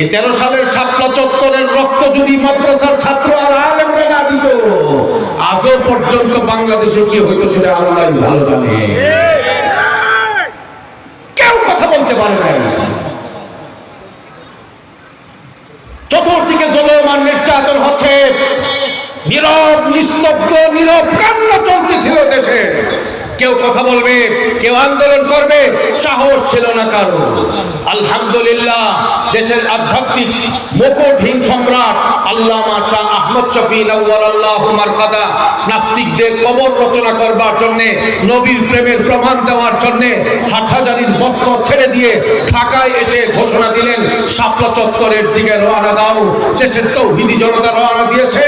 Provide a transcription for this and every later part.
এই তেরো সালের শাপলা চত্বরের রক্ত যদি মাদ্রাসার ছাত্র আর আলেমরা না দিত, আজও পর্যন্ত বাংলাদেশে কি হইতো সেটা আল্লাহ ভালো জানে। কেউ কথা বলতে পারে নাই। চতুর্দিকে জলমান নির্যাতন হচ্ছে। নীরব, নিস্তব্ধ, নীরব কান্না চলতেছিল দেশে। কেউ কথা বলবে, কেউ আন্দোলন করবে, সাহস ছিল না কারও। আলহামদুলিল্লাহ, দেশের আধ্যাত্মিক মুকুটহীন সম্রাট আল্লামা শাহ আহমদ শফি নওয়ার আল্লাহ মারকাদা নাস্তিকদের কবর রচনা করবার জন্য, নবীর প্রেমের প্রমাণ দেওয়ার জন্য হাটহাজারির বস্ত্র ছেড়ে দিয়ে ঢাকায় এসে ঘোষণা দিলেন, শাপলা চত্বরের দিকে রওনা দাও। দেশের তৌহিদি জনতা রওনা দিয়েছে।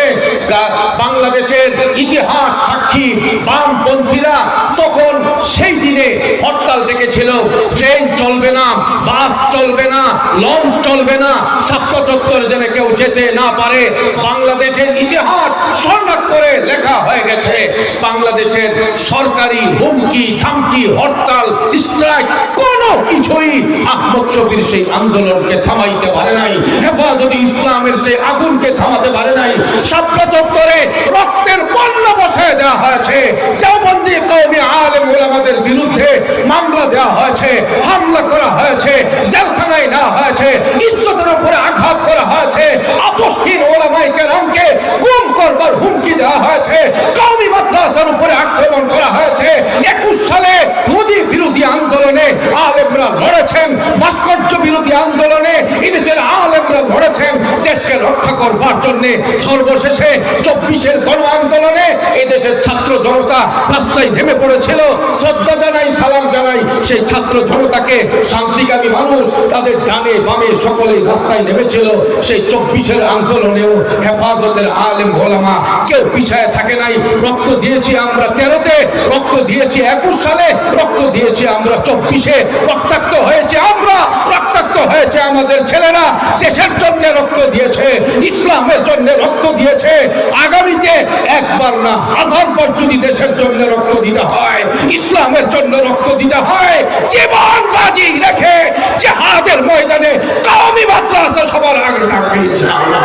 বাংলাদেশের ইতিহাস সাক্ষী বামপন্থীরা তখন সেই দিনে হরতাল ডেকেছিল। ট্রেন চলবে না, বাস চলবে না, লঞ্চ চলবে না। শাপলা চত্বরে যেন কেউ যেতে না পারে। বাংলাদেশের ইতিহাস স্বর্ণাক করে লেখা হয়ে গেছে। বাংলাদেশের সরকারি হুমকি থামকি হরতাল, স্ট্রাইক কোনো কিছুই আহমদ শফির সেই আন্দোলনকে থামাইতে পারে নাই, হেফাজত ইসলামের সেই আগুনকে থামাতে পারে নাই। শাপলা চত্বরে রক্তের পণ্য বসায় দেওয়া হয়েছে। দেওবন্দি কৌমি আলেম ওলামাদের বিরুদ্ধে মামলা দেওয়া হয়েছে, হামলা করা হয়েছে, জেলখানায় নেওয়া হয়েছে, ইজ্জতের উপরে আঘাত করা হয়েছে। আপসহীন ওলামাই কেরামকে গুম করবার হুমকি দেওয়া হয়েছে। কওমি মাদ্রাসার উপরে আক্রমণ করা হয়েছে। একুশ সালে মোদি বিরোধী আন্দোলনে আলেমরা লড়েছেন। ভাস্কর্য বিরোধী আন্দোলনে ইনিসের আলেমরা লড়েছেন। দেশকে রক্ষা করবার জন্য সর্বশেষে চব্বিশের গণ আন্দোলনে এই দেশের ছাত্র জনতা রাস্তায় নেমে পড়েছিল। শ্রদ্ধা জানাই, সালাম জানাই সেই ছাত্র জনতাকে। শান্তিকামী মানুষ তাদের ডানে বামে সকলেই রাস্তায় নেমেছিল সেই চব্বিশের আন্দোলনেও হেফাজতের আলেম ওলামা কেউ পিছায় থাকে নাই। রক্ত দিয়েছি আমরা তেরোতে, রক্ত দিয়েছি একুশ সালে, রক্ত দিয়েছি আমরা চব্বিশে। রক্তাক্ত হয়েছে আমরা, রক্তাক্ত হয়েছে আমাদের ছেলেরা। দেশের জন্য রক্ত দিয়েছে, ইসলামের জন্য রক্ত দিয়েছে। আগামীতে একবার না, হাজার বার যদি দেশের জন্য রক্ত দিতে হয়, ইসলামের জন্য রক্ত দিতে হয়, জীবন বাজি রেখে জেহাদের ময়দানে কওমি মাদ্রাসা সবার আগে থাকবে ইনশাআল্লাহ।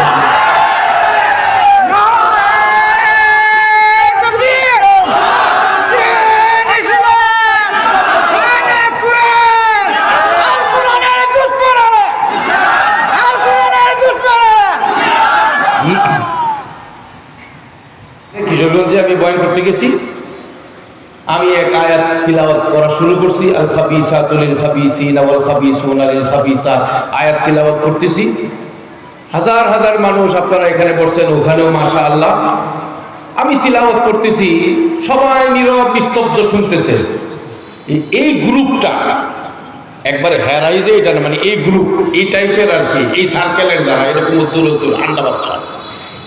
কিশোরগঞ্জে আমি বয়ান করতে গেছি? আমি এক আয়াত তিলাওয়াত করা শুরু করছি আল খাবিসা তুলিল খাবিসিন ওয়াল খাবিসুন আলিল খাবিসা আয়াত তিলাওয়াত করতেছি। হাজার হাজার মানুষ আপনারা এখানে বসছেন, ওখানেও মাশা আল্লাহ আমি তিলাওয়াত করতেছি, সবাই নীরব, নিস্তব্ধ শুনতেছে। এই- গ্রুপটা, একবারে হ্যারাইজে এটা না মানে এই গ্রুপ, এই টাইপের আর কি, এই সার্কেলের যারা, এরকম দূর দূর আন্ডা বাচ্চা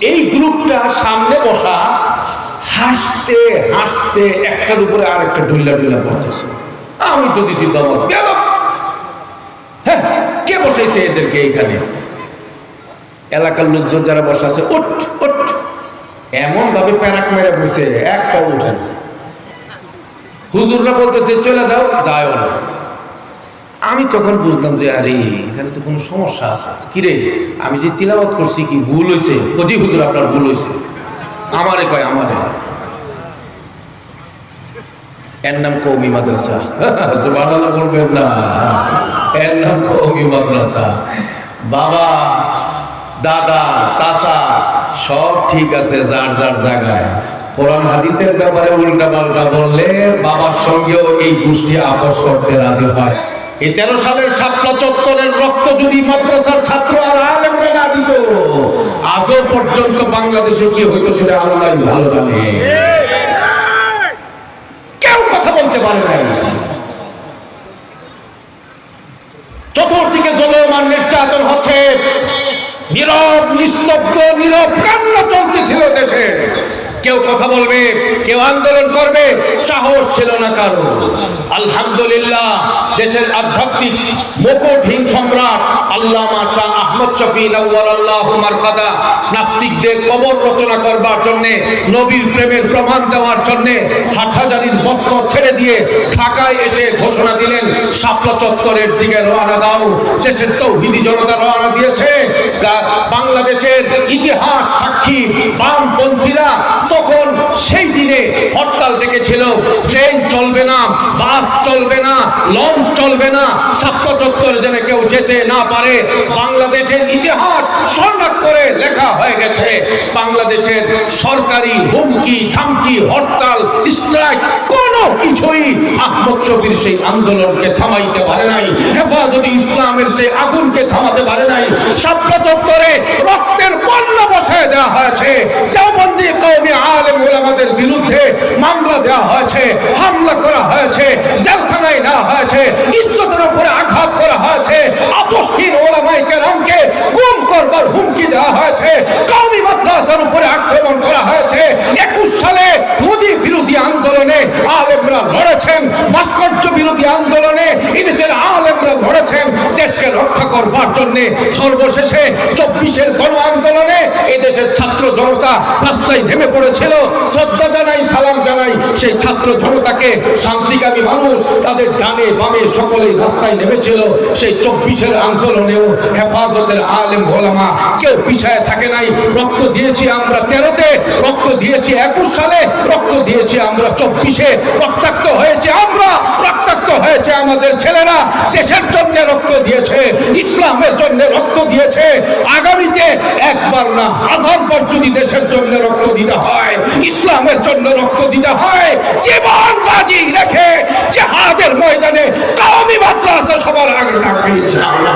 এই গ্রুপটা সামনে বসা হাসতে হাসতে একটার উপরে আর একটা ডুল্লা ডুল্লা পড়তেছে। আমি তো দিছি বেয়াদব! হ্যাঁ কে বসাইছে এদেরকে এইখানে? এলাকার লোকজন যারা বসা আছে, উঠ উঠ। এমন ভাবে প্যারাক মেরে বসে, এক একটা উঠেন হুজুররা বলতেছে, চলে যাও যাও না। আমি তখন বুঝলাম যে, আরে, এখানে তো কোনো সমস্যা আছে। কিরে, আমি যে তিলাওয়াত করছি কি, ভুল হয়েছে জি হুজুর, আপনার ভুল হয়েছে আমারে কয়, আমারে। এর নাম কৌমি মাদ্রাসা। সুবহানাল্লাহ বলবেন না। এর নাম কৌমি মাদ্রাসা। বাবা, দাদা, চাচা, সব ঠিক আছে যার যার জায়গায়। কোরআন হাদিসের ব্যাপারে উল্টা পাল্টা বললে বাবার সঙ্গেও এই গোষ্ঠী আপোষ করতে রাজি হয়। এই তেরো সালের শাপলা চত্বরের রক্ত যদি মাদ্রাসার ছাত্র আর আজও পর্যন্ত বাংলাদেশে কি সেটা আল্লাহ ভালো জানে। কেউ কথা বলতে পারে নাই। চতুর্দিকে জলমান নির্যাতন হচ্ছে। নীরব, নিস্তব্ধ, নীরব কান্না চলতেছিল দেশে। কেউ কথা বলবে, কেউ আন্দোলন করবে, সাহস ছিল না কারও। আলহামদুলিল্লাহ, দেশের আধ্যাত্মিক মুকুটহীন সম্রাট আল্লামা শাহ আহমদ শফি মারকাদা নাস্তিকদের কবর রচনা করবার জন্য, নবীর প্রেমের প্রমাণ দেওয়ার জন্য হাটহাজারির বস্ত্র ছেড়ে দিয়ে ঢাকায় এসে ঘোষণা দিলেন, শাপলা চত্বরের দিকে রওনা দাও। দেশের তৌহিদি জনতা রওনা দিয়েছে। বাংলাদেশের ইতিহাস সাক্ষী বামপন্থীরা ট্রেন চলবে না, বাস চলবে না, লঞ্চ চলবে না ছাত্র চত্বর যেন কেউ যেতে না পারে। বাংলাদেশের ইতিহাস স্বর্ণাক করে লেখা হয়ে গেছে। বাংলাদেশের সরকারি হুমকি থামকি হরতাল স্ট্রাইক কোনো কিছুই আহমদ শফির সেই আন্দোলনকে থামাইতে পারে নাই। হেফাজতে ইসলামের সেই আগুনকে থামাতে পারে নাই। সাতটা চত্বরে বসায় দেওয়া হয়েছে। দেওবন্দি কৌমি আলেম ওলামাদের বিরুদ্ধে মামলা দেওয়া হয়েছে, হামলা করা হয়েছে, জেলখানায় নেওয়া হয়েছে, ইজ্জতের উপরে আঘাত করা হয়েছে। আপসহীন ওলামাই কেরামকে গুম করবার হুমকি দেওয়া হয়েছে। কৌমি মাদ্রাসার উপরে আক্রমণ করা হয়েছে। একুশ সালে মোদী বিরোধী আন্দোলনে আলেমরা লড়েছেন। ভাস্কর্য বিরোধী আন্দোলনে আলেমরা লড়েছেন। দেশকে রক্ষা করবার জন্য সর্বশেষে চব্বিশের গণ আন্দোলনে ছাত্র জনতা রাস্তায় নেমে পড়েছিল। শ্রদ্ধা জানাই, সালাম জানাই সেই ছাত্র জনতাকে। শান্তিকামী মানুষ তাদের ডানে বামে সকলেই রাস্তায় নেমেছিল। সেই চব্বিশের আন্দোলনেও হেফাজতের আলেম ওলামা কেউ পিছায় থাকে নাই। রক্ত দিয়েছি আমরা তেরোতে, রক্ত দিয়েছি একুশ সালে, রক্ত দিয়েছি আমরা চব্বিশে। রক্তাক্ত হয়েছে আমরা, রক্তাক্ত হয়েছে আমাদের ছেলেরা। দেশের জন্য রক্ত দিয়েছে, ইসলামের জন্য রক্ত দিয়েছে। আগামীতে একবার না, হাজার বার যদি দেশের জন্য রক্ত দিতে হয়, ইসলামের জন্য রক্ত দিতে হয়, জীবন বাজি রেখে জাহাদের ময়দানে কাউমি মাদ্রাসা সবার আগে থাকবে, ইনশাআল্লাহ।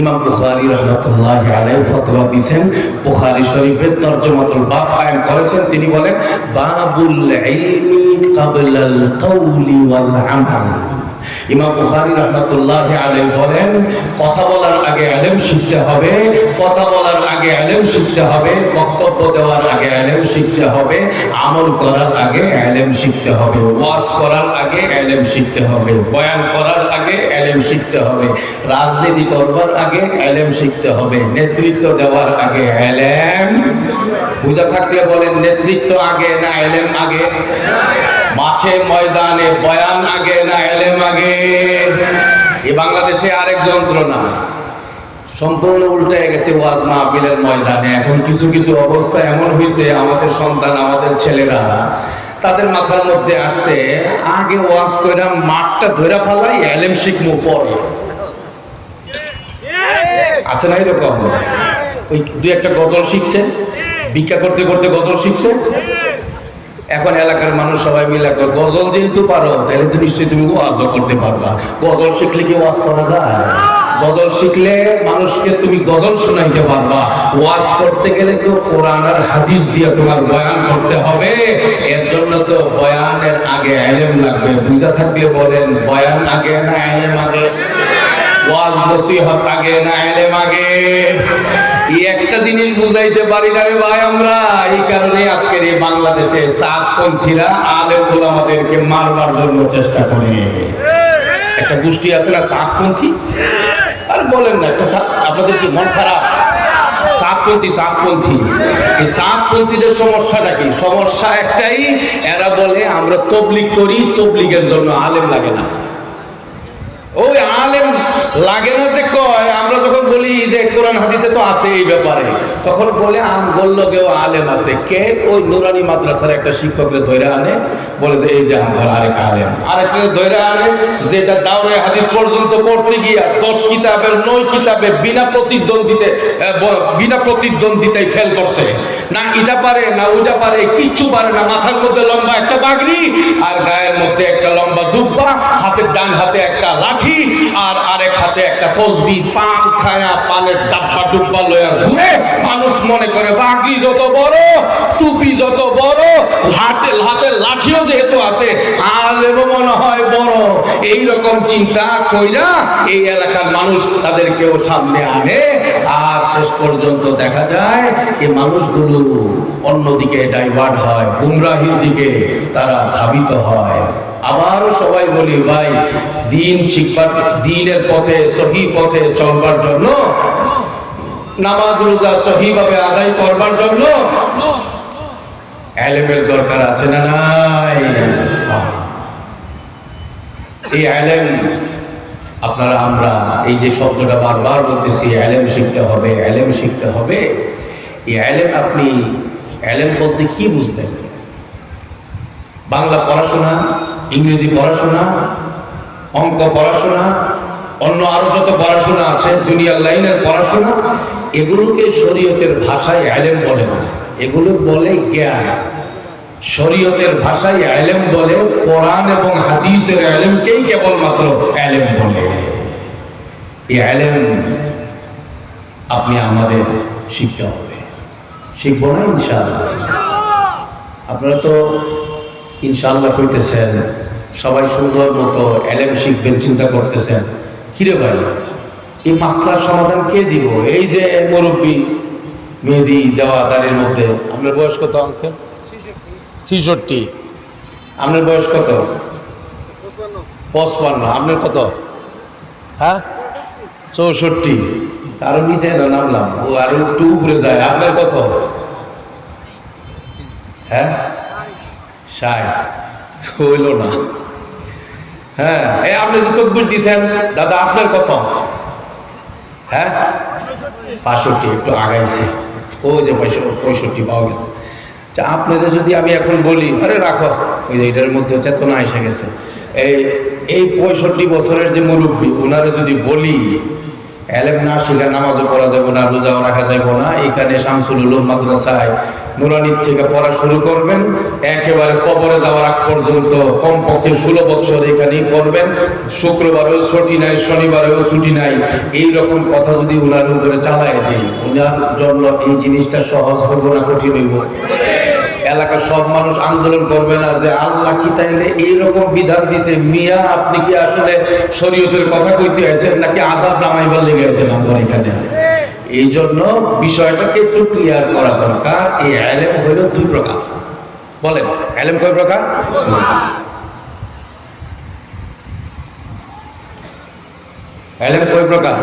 ইমাম বুখারি রহমতুল্লাহ আলাইহি ফতোয়া দিয়েছেন। বুখারী শরীফের তরজমাতুল বাব কায়েম করেছেন। তিনি বলেন, বাবুল ইলমি ক্বাবলাল কাউলি ওয়াল আমাল। ইমাম বুখারী রাহমাতুল্লাহ আলাইহি বলেন, কথা বলার আগে ইলম শিখতে হবে, কথা বলার আগে ইলম শিখতে হবে, বক্তব্য দেওয়ার আগে ইলম শিখতে হবে, আমল করার আগে ইলম শিখতে হবে, ওয়াজ করার আগে ইলম শিখতে হবে, বয়ান করার আগে ইলম শিখতে হবে, রাজনীতি করবার আগে ইলম শিখতে হবে, নেতৃত্ব দেওয়ার আগে ইলম বুঝা থাকলে বলেন নেতৃত্ব আগে না ইলম আগে? মাঠে ময়দানে বয়ান আগে না এলেম আগে। এ বাংলাদেশে আরেক যন্ত্রণা। সম্পূর্ণ উল্টে গেছে ওয়াজ মাহফিলের ময়দানে। এখন কিছু কিছু অবস্থা এমন হয়েছে আমাদের সন্তান, আমাদের ছেলেরা, তাদের মাথার মধ্যে আসছে, আগে ওয়াজ কইরা মাঠটা ধরে ফেলাই, এলেম শিখমু পরে। আছে না এরকম? ওই দুই একটা গজল শিখছে, ভিক্ষা করতে করতে গজল শিখছে। এখন এলাকার মানুষ সবাই মিলে কয়, গজল যেহেতু পারো তাহলে তো নিশ্চয়ই তুমি ওয়াজও করতে পারবা। গজল শিখলে কি ওয়াজ করা যায়? গজল শিখলে মানুষকে তুমি গজল শোনাইতে পারবা। ওয়াজ করতে গেলে তো কোরআন আর হাদিস দিয়ে তোমার বয়ান করতে হবে। এর জন্য তো বয়ানের আগে এলেম লাগবে। বুঝা থাকলে বলেন বয়ান আগে না এলেম আগে? ওয়াজ নসিহত আগে না এলেম আগে। এই একটা জিনিস বুঝাইতে পারি না রে ভাই আমরা। এই কারণে আজকের এই বাংলাদেশে সাতপন্থীরা আলেম আমাদেরকে মারবার জন্য চেষ্টা করে। একটা গোষ্ঠী আছে না সাতপন্থী? আর বলেন না, একটা আপনাদের কি মন খারাপ? সাতপন্থী সাতপন্থী। এই সাতপন্থীদের সমস্যাটা কি? সমস্যা একটাই, এরা বলে আমরা তবলিগ করি, তবলিগের জন্য আলেম লাগে না। ওই আলেম লাগে না যে কয় আমরা যখন বলি যে কোরআন হাদিসে তো আছে এই ব্যাপারে, তখন বলে, আম বলল কেউ আলেম আছে, কে ওই নুরানি মাদ্রাসার একটা শিক্ষককে ধরে আনে? বলে যে, এই যে আমার আরেক আলেম। আরেকটা ধরে আনে, যেটা দাওরে হাদিস পর্যন্ত পড়তে গিয়া দশ কিতাবের নয় কিতাবে বিনা প্রতিদ্বন্দ্বিতে বিনা প্রতিদ্বন্দ্বিতায় ফেল করছে। না এটা পারে, না ওইটা পারে, কিচ্ছু পারে না, মাথার মধ্যে লম্বা একটা বাগড়ি আর গায়ের মধ্যে একটা লম্বা জুব্বা, হাতের ডান হাতে একটা লাঠি আর আরেক হাতে একটা তসবি পান খায়া পানের ডাব্বা ডুব্বা লয়া ঘুরে মানুষ মনে করে বাগি যত বড়, টুপি যত বড়, হাতে, হাতের লাঠিও যেহেতু আছে মনে হয় বড়। এই রকম চিন্তা কইরা এই এলাকার মানুষ তাদেরকেও সামনে আনে, আর শেষ পর্যন্ত দেখা যায় এই মানুষগুলো অন্যদিকে ডাইভার্ট হয়, গুমরাহির দিকে তারা ধাবিত হয়। আবারও সবাই বলি, ভাই, দিন শিখবার, দিনের পথে, সহি পথে চলবার জন্য, নামাজ রোজা সহি ভাবে আদায় করবার জন্য এলেমের দরকার আছে না নাই? এই আলেম আপনারা, আমরা এই যে শব্দটা বারবার বলতেছি আলেম শিখতে হবে আলেম শিখতে হবে। এই আলেম আপনি আলেম বলতে কি বুঝলেন বাংলা পড়াশোনা ইংরেজি পড়াশোনা, অঙ্ক পড়াশোনা, অন্য আরও যত পড়াশোনা আছে, দুনিয়ার লাইনের পড়াশোনা, এগুলোকে শরীয়তের ভাষায় আলেম বলে এগুলো বলে জ্ঞান। শরীয়তের ভাষায় আলেম বলে, কোরআন এবং হাদিসের আলেমকেই কেবলমাত্র আলেম বলে। এই আলেম আপনি আমাদের শিখতে হবে। শিখব না ইনশাআল্লাহ। আপনারা তো ইনশাআল্লাহ করতেছেন সবাই সুন্দর মতো এলেম শিখবেন, চিন্তা করতেছেন। কিরে ভাই, এই মাসলার সমাধান কে দিব? এই যে মুরব্বী মেহেদি দেওয়া দাঁড়ের মধ্যে, আপনার বয়স কত অঙ্কে ছিষট্টি। আপনার বয়স কত? পঁচপান্ন। আপনার কত? হ্যাঁ? চৌষট্টি। আরও নিচে না নামলাম। ও আরও একটু উপরে যায়। আপনার কত? হ্যাঁ? হইল না। হ্যাঁ এই আপনি যে তকবির দিচ্ছেন দাদা, আপনার কত? হ্যাঁ? পাঁষট্টি একটু আগাইছে। ও যে পঁয়ষট্টি, পাওয়া গেছে। আচ্ছা আপনাদের যদি আমি এখন বলি, আরে রাখো, ওই যে এটার মধ্যে চেতনা এসে গেছে। এই এই পঁয়ষট্টি বছরের যে মুরব্বী, ওনারা যদি বলি, এলেম না, শিখা নামাজও পড়া যাবে না, রোজাও রাখা যাবে না, এখানে শামসুল মাদ্রাসায় নুরানির থেকে পড়া শুরু করবেন। একেবারে কবরে যাওয়ার আগ পর্যন্ত কমপক্ষে ষোলো বছর এখানেই পড়বেন। শুক্রবারেও ছুটি নাই, শনিবারেও ছুটি নাই। এই রকম কথা যদি উনার উপরে চালায় দিই, উনার জন্য এই জিনিসটা সহজ হব না, কঠিন হইব। এলাকার সব মানুষ আন্দোলন করবে না যে আল্লাহ কি তাইলে এইরকম বিধান দিছে? মিয়া, আপনি কি আসলে শরীয়তের কথা কইতে আছেন নাকি আজাব নামাইবার লেগে আছেন আমার এখানে? এই জন্য বিষয়টাকে একটু ক্লিয়ার করা দরকার। এই আলেম হইল দুই প্রকার। বলেন, আলেম কয় প্রকার? আলেম কয় প্রকার?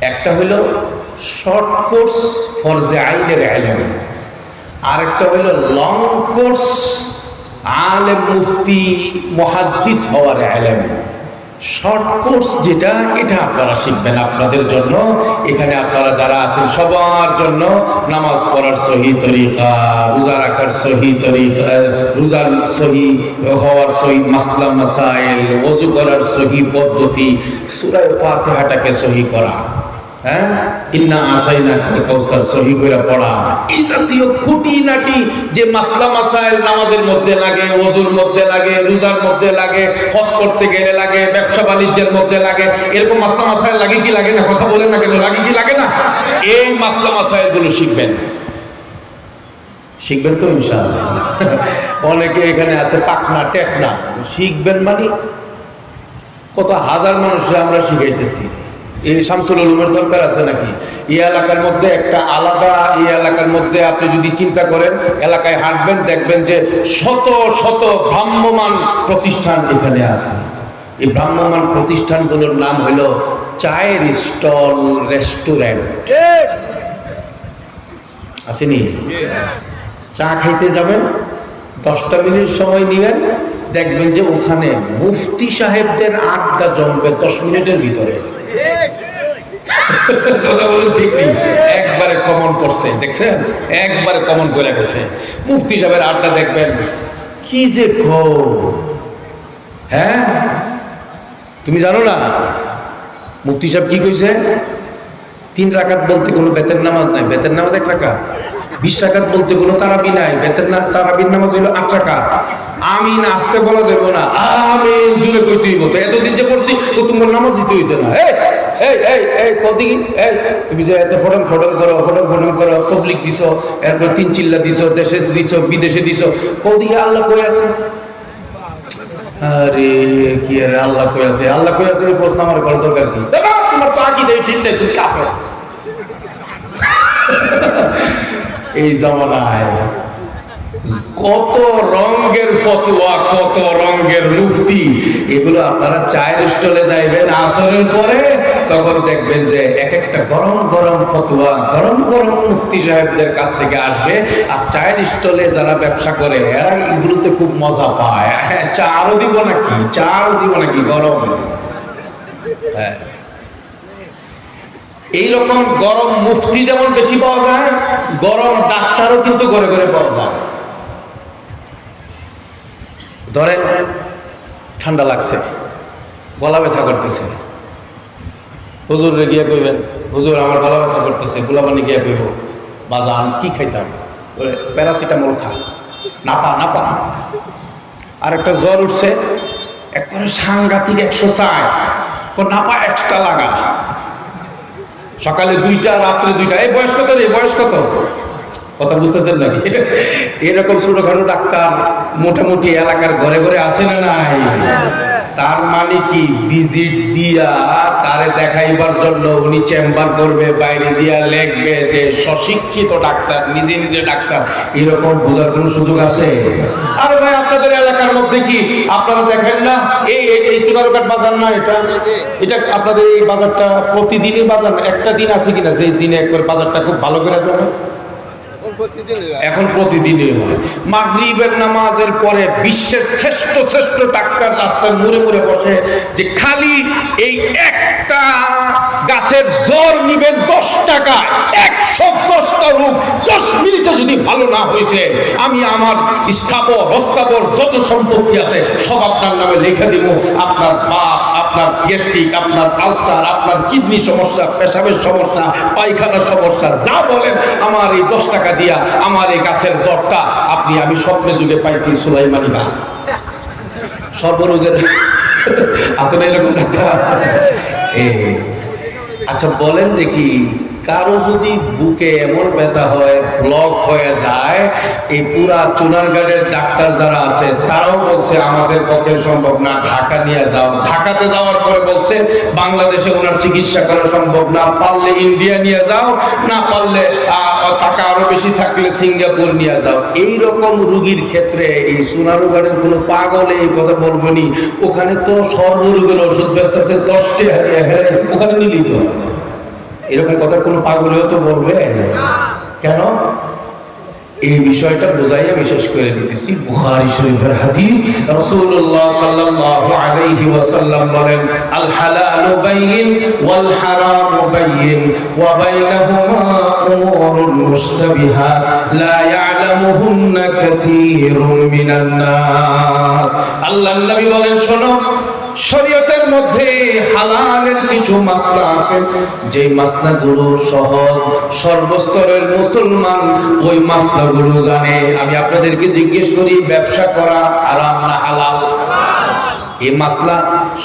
একটা হইল শর্ট কোর্স ফর যে আইনের আলেম। আরেকটা হইল লং কোর্স আলেম মুফতি, মহাদ্দিস হওয়ার আলেম। শর্ট কোর্স যেটা, এটা আপনারা শিখবেন আপনাদের জন্য। এখানে আপনারা যারা আছেন, সবার জন্য নামাজ পড়ার সহি তরিকা, রোজা রাখার সহি তরিকা রোজার সহি হওয়ার সহি মাসলা, মাসাইল ওজু করার সহি পদ্ধতি, সূরা ফাতিহাটাকে সহি করা। হ্যাঁ? যে কথা না কেন? কি লাগে না? এই শিখবেন। শিখবেন তো অনেকে এখানে আছে পাকনা টেকনা। শিখবেন মানে কত হাজার মানুষরা আমরা শিখাইতেছি। এই এলাকার মধ্যে একটা আলাদা, এই এলাকার মধ্যে আপনি যদি চিন্তা করেন, এলাকায় হাঁটবেন, দেখবেন যে শত শত ভ্রাম্যমান প্রতিষ্ঠান এখানে আছে। এই ভ্রাম্যমান প্রতিষ্ঠানগুলোর নাম হলো চায়ের স্টল রেস্টুরেন্ট। আসেনি? চা খাইতে যাবেন, দশটা মিনিট সময় নেবেন, দেখবেন যে ওখানে মুফতি সাহেবদের আড্ডা জমবে দশ মিনিটের ভিতরে। একবারে কমন করছে, দেখছেন? একবারে কমন করে গেছে। মুফতি সাহেবের আড্ডা দেখবেন। কি যে হ্যাঁ? তুমি জানো না, মুফতি সাহেব কি কইছে? তিন রাকাত বলতে কোনো বেতের নামাজ নাই। বেতের নামাজ এক রাকাত। বিশ রাকাত বলতে কোনো তারাবি নাই। বেতের তারাবির নামাজ হইল আট রাকাত। আমি নাচতে বলা যাবে না। আমি জুড়ে তো এতদিন যে পড়ছি, তো তোমার নামাজ দিতে হয়েছে না। এই! এই এই তুমি যে এত করো করো এরপর তিন চিল্লা দেশে বিদেশে কদিকে আল্লাহ কই আছে? আরে, কি আরে আল্লাহ কই আছে? আল্লাহ কই আছে প্রশ্ন আমার দরকার কি? তোমার তো আকি দেই ঠিক নাই, তুমি কাফের। এই জামানায় কত রঙের ফতোয়া, কত রঙের মুফতি, এগুলো আপনারা চায়ের স্টলে যাইবেন, আসরের পরে তখন দেখবেন যে এক একটা গরম গরম ফতোয়া গরম গরম মুফতি সাহেবদের কাছ থেকে আসবে আর চায়ের স্টলে যারা ব্যবসা করে এরা এগুলোতে খুব মজা পায়। হ্যাঁ, চা আরও দিব নাকি? চা আরও দিব নাকি গরম? হ্যাঁ। এইরকম গরম মুফতি যেমন বেশি পাওয়া যায় গরম ডাক্তারও কিন্তু ঘরে ঘরে পাওয়া যায়। ধরেন ঠান্ডা লাগছে গলা ব্যথা করতেছে। হুজুর গিয়া কইবেন, হুজুর, আমার গলা ব্যথা করতেছে গোলাপানি গিয়া কইব, বাজান, কি খাইতাম? প্যারাসিটামল খা, নাপা নাপা। আর একটা জ্বর উঠছে, একবারে সাংঘাতিক একশো চায় নাপা একটা লাগা। সকালে দুইটা, রাত্রে দুইটা, এই বয়স কত রে, বয়স কত? কথা বুঝতেছেন নাকি? এরকম ছোটখাটো ডাক্তার মোটামুটি এলাকার ঘরে ঘরে আছে না নাই? তার মানে কি? ভিজিট দিয়া তারে দেখাইবার জন্য উনি চেম্বার করবে, বাইরে দিয়া লেখবে যে সশিক্ষিত ডাক্তার, নিজে নিজে ডাক্তার। এরকম বোঝার কোনো সুযোগ আছে? আরে ভাই, আপনাদের এলাকার মধ্যে কি? আপনারা দেখেন না? এই, এই- চুনারঘাট বাজার না এটা? এটা আপনাদের এই বাজারটা প্রতিদিনই বাজার, একটা দিন আছে কিনা? যে দিনে একবার বাজারটা খুব ভালো করে চলে। এখন প্রতিদিনই হয়। মাগরিবের নামাজের পরে বিশ্বের শ্রেষ্ঠ শ্রেষ্ঠ ডাক্তার রাস্তায় মুড়ে মুড়ে বসে যে খালি এই একটা গাছের জ্বর নিবেন দশ টাকা, একশো দশটা রূপ দশ মিনিটে যদি ভালো না হয়েছে, আমি আমার স্থাবর, হস্তাবর যত সম্পত্তি আছে সব আপনার নামে লিখে দিব, আপনার বাপ আপনার গ্যাস্ট্রিক, আপনার আলসার, আপনার কিডনি সমস্যা, পেশাবের সমস্যা, পায়খানার সমস্যা, যা বলেন, আমার এই দশ টাকা দিয়া আমার এই গাছের জ্বরটা আপনি, আমি স্বপ্নে যুগে পাইছি সুলাইমানি গাছ। সর্বরোগের আসলে এরকম ডাক্তার? আচ্ছা বলেন দেখি কারও যদি বুকে এমন ব্যথা হয় ব্লক হয়ে যায়, এই পুরা চুনারগাড়ের ডাক্তার যারা আছে, তারাও বলছে, আমাদের পক্ষে সম্ভব না, ঢাকা নিয়ে যাও। ঢাকাতে যাওয়ার পরে বলছে, বাংলাদেশে ওনার চিকিৎসা করা সম্ভব না, পারলে ইন্ডিয়া নিয়ে যাও, না পারলে টাকা আরও বেশি থাকলে সিঙ্গাপুর নিয়ে যাও। এই রকম রুগীর ক্ষেত্রে এই সোনারুগাড়ের কোনো পাগল এই কথা বলব নি ওখানে তো সর্বরোগের ওষুধ ব্যস্ত আছে, দশটি হারিয়ে হ্যাঁ ওখানে নিলি তো এরকম কথা কোনো পাগলেও তো বলবে? কেন? এই বিষয়টা বোঝাইয়া বিশেষ করে দিতেছি। বুখারী শরীফের হাদিস। রাসূলুল্লাহ সাল্লাল্লাহু আলাইহি ওয়াসাল্লাম বলেন আল হালালু বাইয়িন ওয়াল হারামু বাইয়িন ওয়া বাইনাহুমা উমুরুন মুশতাবিহাত লা ইয়ালামুহুন্না কাসীরুম মিনান নাস আল্লাহর নবী বলেন, শোনো শরীয়তের মধ্যে হালালের কিছু মাসলা আছে। যে মাসলাগুলো সহজ সর্বস্তরের মুসলমান ওই মাসলাগুলো জানে। আমি আপনাদেরকে জিজ্ঞেস করি ব্যবসা করা আরাম না হালাল? এই মাসলা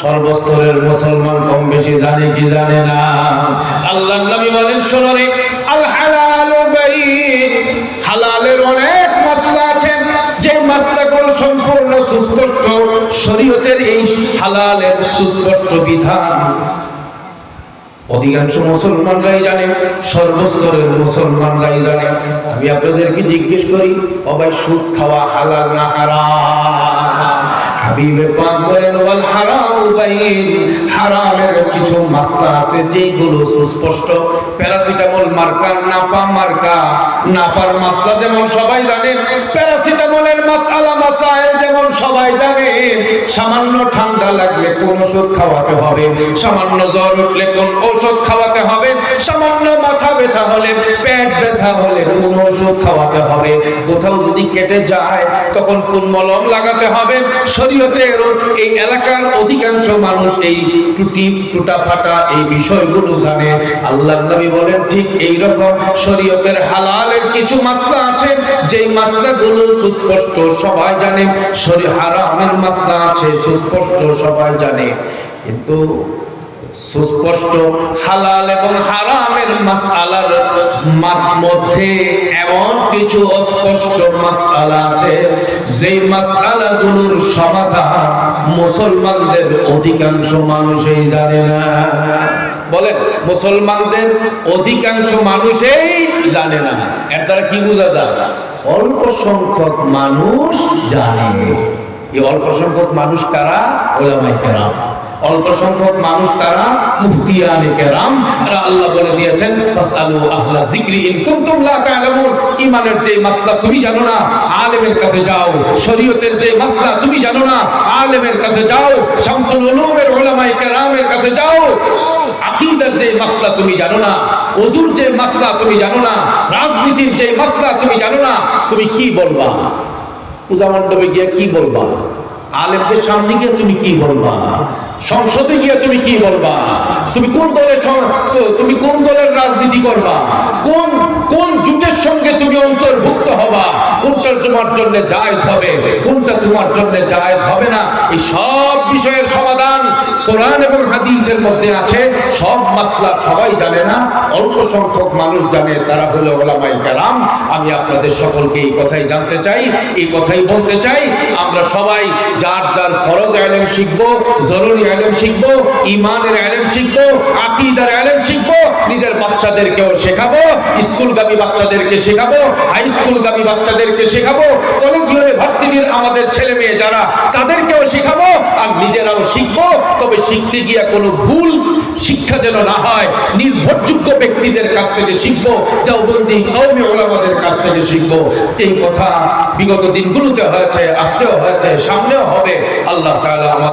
সর্বস্তরের মুসলমান কম বেশি জানে কি জানে না। আল্লাহ নবী বলেন শোনো রে আল সম্পূর্ণ সুস্পষ্ট শরীয়তের এই হালালের সুস্পষ্ট বিধান। অধিকাংশ মুসলমানরাই জানে, সর্বস্তরের মুসলমানরাই জানে। আমি আপনাদেরকে জিজ্ঞেস করি অবাই সুদ খাওয়া হালাল না হারাম? হাবিবে পাক বলেন, ওয়াল হারাম। হারামের কিছু মাসলা আছে যেগুলো সুস্পষ্ট। প্যারাসিটামল মার্কা, নাপা মার্কা। নাপার মাসলা যেমন সবাই জানে, প্যারাসিটামলের মাসাইল যেমন সবাই জানে। সামান্য ঠান্ডা লাগলে কোন ওষুধ খাওয়াতে হবে, সামান্য জ্বর উঠলে কোন ঔষধ খাওয়াতে হবে, সামান্য মাথা ব্যথা হলে, পেট ব্যথা হলে কোন ওষুধ খাওয়াতে হবে। কোথাও যদি কেটে যায়, তখন কোন মলম লাগাতে হবে। শরীয়তের এই এলাকার অধিকাংশ মানুষ এই টুটি টুটা ফাটা এই বিষয়গুলো জানে। আল্লাহ নবী বলেন, ঠিক এই রকম শরীয়তের হালালের কিছু মাসলা আছে। যেই মাসলাগুলো সুস্পষ্ট সবাই জানে শরী হারামের মাসলা আছে, সুস্পষ্ট সবাই জানে। কিন্তু সুস্পষ্ট, হালাল এবং হারামের মাসআলার মধ্যে এমন কিছু অস্পষ্ট মাসআলা আছে, যেই মাসআলাগুলোর সমাধান মুসলমানদের অধিকাংশ মানুষই জানে না। বলেন, মুসলমানদের অধিকাংশ মানুষই জানে না। এর দ্বারা কি বোঝা যায়? অল্প সংখ্যক মানুষ জানে। এই অল্প সংখ্যক মানুষ কারা? ওলামাই কেরাম। অল্প সংখ্যক মানুষ তারা মুফতিয়ানে কেরাম আর আল্লাহ বলে দিয়েছেন, ফাসআলু আহলা যিকরি ইন কুনতুম লা তা'লামুন ঈমানের যে মাসলা তুমি জানো না, আলেমের কাছে যাও, শরীয়তের যে মাসলা তুমি জানো না, আলেমের কাছে যাও, শামসুল উলুমের উলামায়ে কেরামের কাছে যাও, আকীদার যে মাসলা তুমি জানো না, ওযুর যে মাসলা তুমি জানো না, রাজনীতির যে মাসলা তুমি জানো না, তুমি কি বলবা? পূজা মণ্ডপে গিয়ে কি বলবা? আলেমদের সামনে গিয়ে তুমি কি বলবা? সংসদে গিয়ে তুমি কি বলবা? তুমি কোন দলের তুমি কোন দলের রাজনীতি করবা? কোন কোন জুটের সঙ্গে তুমি অন্তর্ভুক্ত হবা? কোনটা তোমার জন্য জায়জ হবে? কোনটা তোমার জন্য জায়জ হবে না? এই সব বিষয়ের সমাধান কোরআন এবং হাদিসের মধ্যে আছে, সব মাসলা সবাই জানে না, অল্প সংখ্যক মানুষ জানে, তারা হলো ওলামাই কেরাম। আমি আপনাদের সকলকে এই কথাই জানতে চাই, এই কথাই বলতে চাই, আমরা সবাই যার যার ফরজ আলেম শিখব, জরুরি আলেম শিখব ইমানের আলেম শিখব, আকিদার আলেম শিখব, নিজের বাচ্চাদেরকেও শেখাবো, স্কুলগামী বাচ্চাদেরকে শেখাবো, হাই স্কুলগামী বাচ্চাদেরকে শেখাবো কলেজ ইউনিভার্সিটির আমাদের ছেলে মেয়ে যারা, তাদেরকেও শিখাবো আর নিজেরাও শিখব। তবে শিখতে গিয়ে কোনো ভুল শিক্ষা যেন না হয়, নির্ভরযোগ্য ব্যক্তিদের কাছ থেকে শিখব দেওবন্দি কৌমি ওলামাদের কাছ থেকে শিখব। এই কথা বিগত দিনগুলোতে হয়েছে, আজকেও হয়েছে, সামনেও হবে। আল্লাহ তাআলা আমাদের